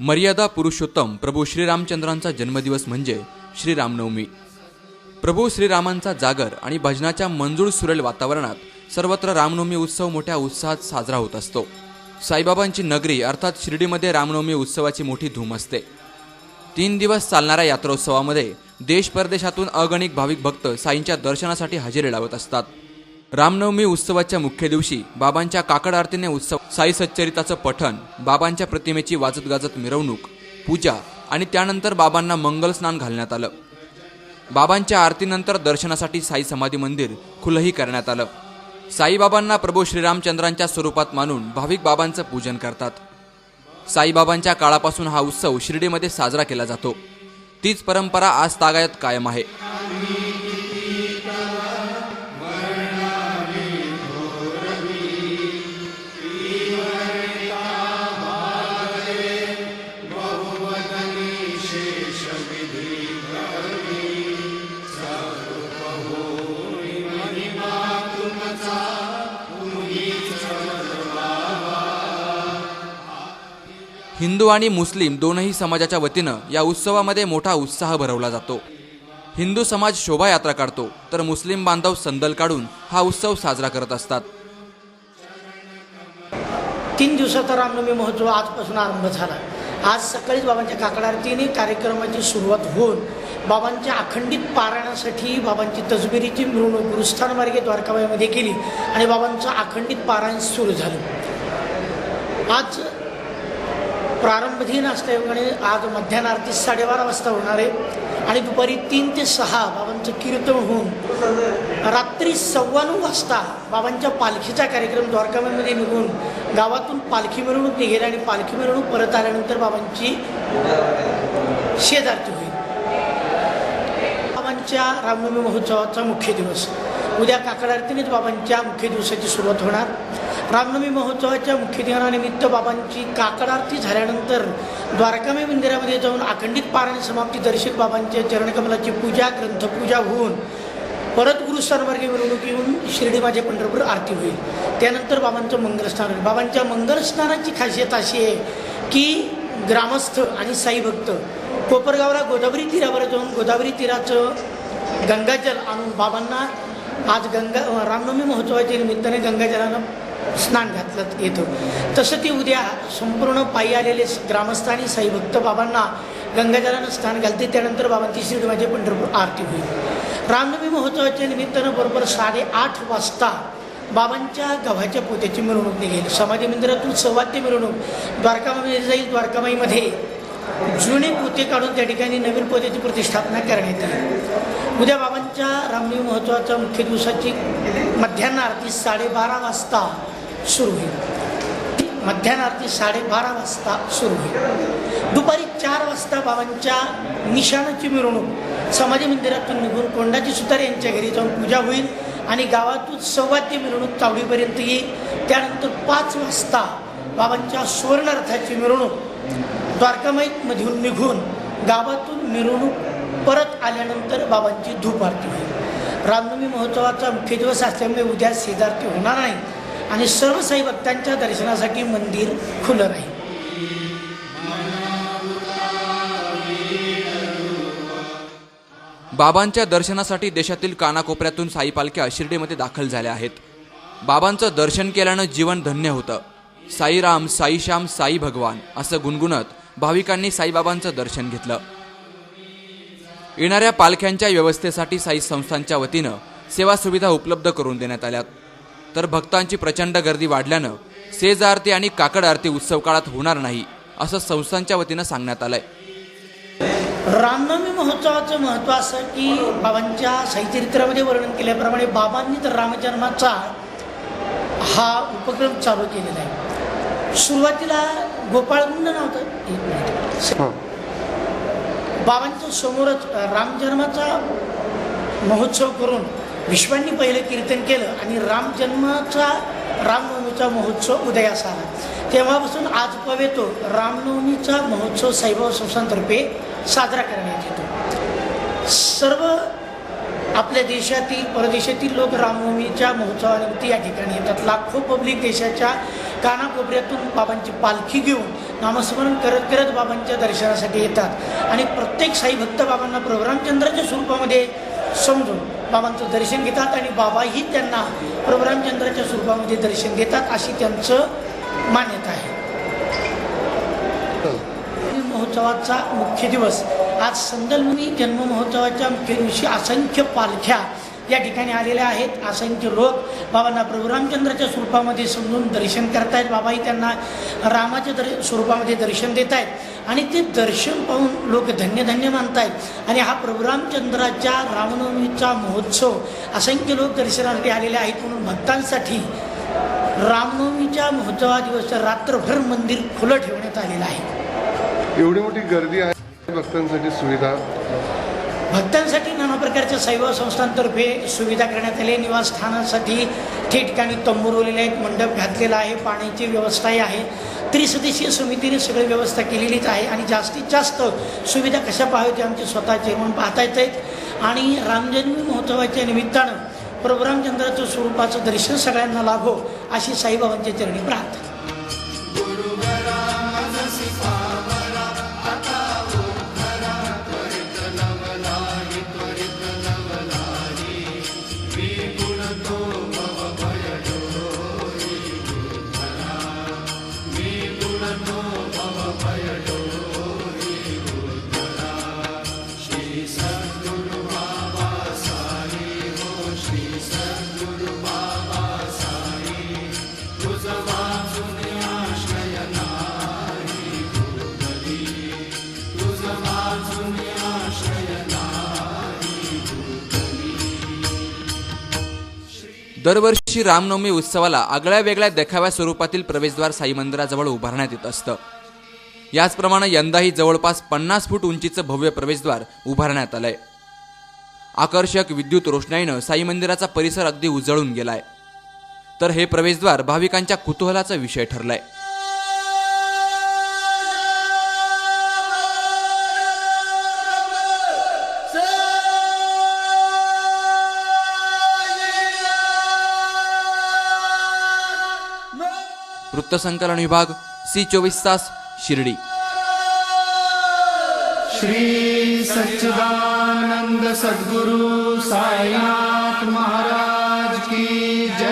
मर्यादा पुरुषोत्तम प्रभू श्रीरामचंद्रांचा जन्मदिवस म्हणजे श्रीरामनवमी. प्रभू श्रीरामांचा जागर आणि भजनाच्या मंजूळ सुरेल वातावरणात सर्वत्र रामनवमी उत्सव मोठ्या उत्साहात साजरा होत असतो. साईबाबांची नगरी अर्थात शिर्डीमध्ये रामनवमी उत्सवाची मोठी धूम असते. तीन दिवस चालणाऱ्या यात्रोत्सवामध्ये देश परदेशातून अगणित भाविक भक्त साईंच्या दर्शनासाठी हजेरी लावत असतात. रामनवमी उत्सवाच्या मुख्य दिवशी बाबांच्या काकड आरतीने उत्सव साई सच्चरिताचं पठण बाबांच्या प्रतिमेची वाजत गाजत मिरवणूक पूजा आणि त्यानंतर बाबांना मंगल स्नान घालण्यात आलं. बाबांच्या आरतीनंतर दर्शनासाठी साई समाधी मंदिर खुलंही करण्यात आलं. साईबाबांना प्रभू श्रीरामचंद्रांच्या स्वरूपात मानून भाविक बाबांचं पूजन करतात. साईबाबांच्या काळापासून हा उत्सव शिर्डीमध्ये साजरा केला जातो. तीच परंपरा आज तागायत कायम आहे. हिंदू आणि मुस्लिम दोनही समाजाच्या वतीनं या उत्सवामध्ये मोठा उत्साह भरवला जातो. हिंदू समाज शोभायात्रा काढतो तर मुस्लिम बांधव संदल काढून हा उत्सव साजरा करत असतात. तीन दिवसाचा रामनवमी महोत्सव आजपासून आरंभ झाला. आज सकाळीच बाबांच्या काकडारतीने कार्यक्रमाची सुरुवात होऊन बाबांच्या अखंडित पारायणासाठी बाबांची तजबिरीची मिरवणूक गुरुस्थानमार्गे द्वारकाबाईमध्ये केली आणि बाबांचं अखंडित पारायण सुरू झालं. आज प्रारंभधीन असल्यामुळे आज मध्यानार्थी साडेबारा वाजता होणार आहे. आणि दुपारी तीन ते सहा बाबांचं कीर्तन होऊन रात्री सव्वा नऊ वाजता बाबांच्या पालखीचा कार्यक्रम द्वारकामध्ये निघून गावातून पालखी मिरवणूक निघेल आणि पालखी मिरवणूक परत आल्यानंतर बाबांची शेजारती होईल. बाबांच्या रामनवमी महोत्सवाचा मुख्य दिवस. उद्या काकड आरतीनेच बाबांच्या मुख्य दिवसाची सुरुवात होणार. रामनवमी महोत्सवाच्या मुख्य दिनानिमित्त बाबांची काकड आरती झाल्यानंतर द्वारकामय मंदिरामध्ये जाऊन अखंडित पारायण समाप्ती दर्शित बाबांच्या चरणकमलाची पूजा ग्रंथपूजा होऊन परत गुरुस्थानमार्गे मिरवणूक येऊन शिर्डी माझे पंढरपूर आरती होईल. त्यानंतर बाबांचं मंगलस्नान होईल. बाबांच्या मंगलस्नानाची खासियत अशी आहे की ग्रामस्थ आणि साई भक्त कोपरगावला गोदावरी तीरावर जाऊन गोदावरी तीराचं गंगाजल आणून बाबांना आज गंगा रामनवमी महोत्सवाच्या निमित्ताने गंगाजलानं स्नान घातलं येतं. तसं ती उद्या संपूर्ण पायी आलेले ग्रामस्थ आणि साई भक्त बाबांना गंगाजलानं स्नान घालते. त्यानंतर बाबांची शिर्डी पंढरपूर आरती होईल. रामनवमी महोत्सवाच्या निमित्तानं बरोबर साडेआठ वाजता बाबांच्या गव्हाच्या पोत्याची मिरवणूक निघेल. समाधी मंदिरातून सवाद्य मिरवणूक द्वारकामाई जाईल. द्वारकामाईमध्ये जुने पोते काढून त्या ठिकाणी नवीन पोत्याची प्रतिष्ठापना करण्यात आली. उद्या बाबांच्या रामदेव महोत्सवाच्या मुख्य दिवसाची मध्याह्न आरती साडेबारा वाजता सुरू होईल. मध्यान्ह आरती साडेबारा वाजता सुरू होईल. दुपारी चार वाजता बाबांच्या निशाणाची मिरवणूक समाधी मंदिरातून निघून कोंडाजी सुतार यांच्या घरी जाऊन पूजा होईल आणि गावातून सव्वाद्य मिरवणूक चावडीपर्यंत येईल त्यानंतर पाच वाजता बाबांच्या सुवर्णरथाची मिरवणूक द्वारकामाईतमधून निघून गावातून मिरवणूक परत आल्यानंतर बाबांची धूप आरती होईल रामनवमी महोत्सवाचा मुख्य दिवस असल्यामुळे उद्या शेजारती होणार नाही आणि सर्व साई भक्तांच्या दर्शनासाठी मंदिर खुलं राहील. बाबांच्या दर्शनासाठी देशातील कानाकोपऱ्यातून साई पालख्या शिर्डीमध्ये दाखल झाल्या आहेत. बाबांचं दर्शन केल्यानं जीवन धन्य होतं. साईराम साईश्याम साई भगवान असं गुणगुणत भाविकांनी साईबाबांचं दर्शन घेतलं. येणाऱ्या पालख्यांच्या व्यवस्थेसाठी साई संस्थांच्या वतीनं सेवा सुविधा उपलब्ध करून देण्यात आल्यात. तर भक्तांची प्रचंड गर्दी वाढल्यानं सेज आरती आणि काकड आरती उत्सव काळात होणार नाही असं संस्थांच्या वतीनं सांगण्यात आलंय. रामनवमी महोत्सवाचं महत्त्व असं की बाबांच्या साईचरित्रामध्ये वर्णन केल्याप्रमाणे बाबांनी तर रामजन्माचा हा उपक्रम चालू केलेला आहे. सुरुवातीला गोपाळकुंड नव्हतं एक मिनिट. बाबांच्या समोरच रामजन्माचा महोत्सव करून विश्वांनी पहिलं कीर्तन केलं आणि रामजन्माचा रामनवमीचा महोत्सव उदयास आला. तेव्हापासून आज पवेतो रामनवमीचा महोत्सव साईबाबा संस्थांतर्फे साजरा करण्यात येतो. सर्व आपल्या देशातील परदेशातील लोक रामनवमीच्या महोत्सवानिमित्त या ठिकाणी येतात. लाखो पब्लिक देशाच्या कानाकोपऱ्यातून बाबांची पालखी घेऊन नामस्मरण करत करत बाबांच्या दर्शनासाठी येतात. आणि प्रत्येक साई भक्त बाबांना प्रभुरामचंद्राच्या स्वरूपामध्ये समजून बाबांचं दर्शन घेतात आणि बाबाही त्यांना प्रभुरामचंद्राच्या स्वरूपामध्ये दर्शन देतात अशी त्यांचं मान्यता आहे. महोत्सवाचा मुख्य दिवस. आज संदलमुनी जन्म महोत्सवाच्या मुख्य दिवशी असंख्य पालख्या या ठिकाणी आलेल्या आहेत. असंख्य लोक बाबांना प्रभू रामचंद्राच्या स्वरूपामध्ये समजून दर्शन करतायत. बाबाही त्यांना रामाच्या दर स्वरूपामध्ये दर्शन देत आहेत आणि ते दर्शन पाहून लोक धन्य धन्य मानतायत. आणि हा प्रभू रामचंद्राच्या रामनवमीचा महोत्सव असंख्य लोक दर्शनासाठी आलेले आहेत. म्हणून भक्तांसाठी रामनवमीच्या महोत्सवा दिवस रात्रभर मंदिर खुलं ठेवण्यात आलेलं आहे. एवढी मोठी गर्दी आहे भक्तांसाठी सुविधा. भक्तांसाठी नाना प्रकारच्या सैवा संस्थांतर्फे सुविधा करण्यात आली. आहे. निवासस्थानासाठी ठिकठिकाणी तंबू रोवलेले आहेत मंडप घातलेला आहे पाण्याची व्यवस्थाही आहे. त्रिसदस्यीय समितीने सगळी व्यवस्था केलेलीच आहे आणि जास्तीत जास्त सुविधा कशा पाहाव्यात आमचे स्वतःचे म्हणून पाहता येत आहेत. आणि रामजन्मी महोत्सवाच्या निमित्तानं प्रभुरामचंद्राच्या स्वरूपाचं दर्शन सगळ्यांना लाभो अशी साईबाबांच्या चरणी प्रार्थना. दरवर्षी रामनवमी उत्सवाला आगळ्या वेगळ्या देखाव्या स्वरूपातील प्रवेशद्वार साई मंदिराजवळ उभारण्यात येत असतं. याचप्रमाणे यंदाही जवळपास पन्नास फूट उंचीचं भव्य प्रवेशद्वार उभारण्यात आलंय. आकर्षक विद्युत रोषणाईनं साई मंदिराचा परिसर अगदी उजळून गेलाय. तर हे प्रवेशद्वार भाविकांच्या कुतूहलाचा विषय ठरलाय. वृत्तसंकलन विभाग सी चोवीस तास शिर्डी. श्री सच्चिदानंद सद्गुरु साईनाथ महाराज की जय.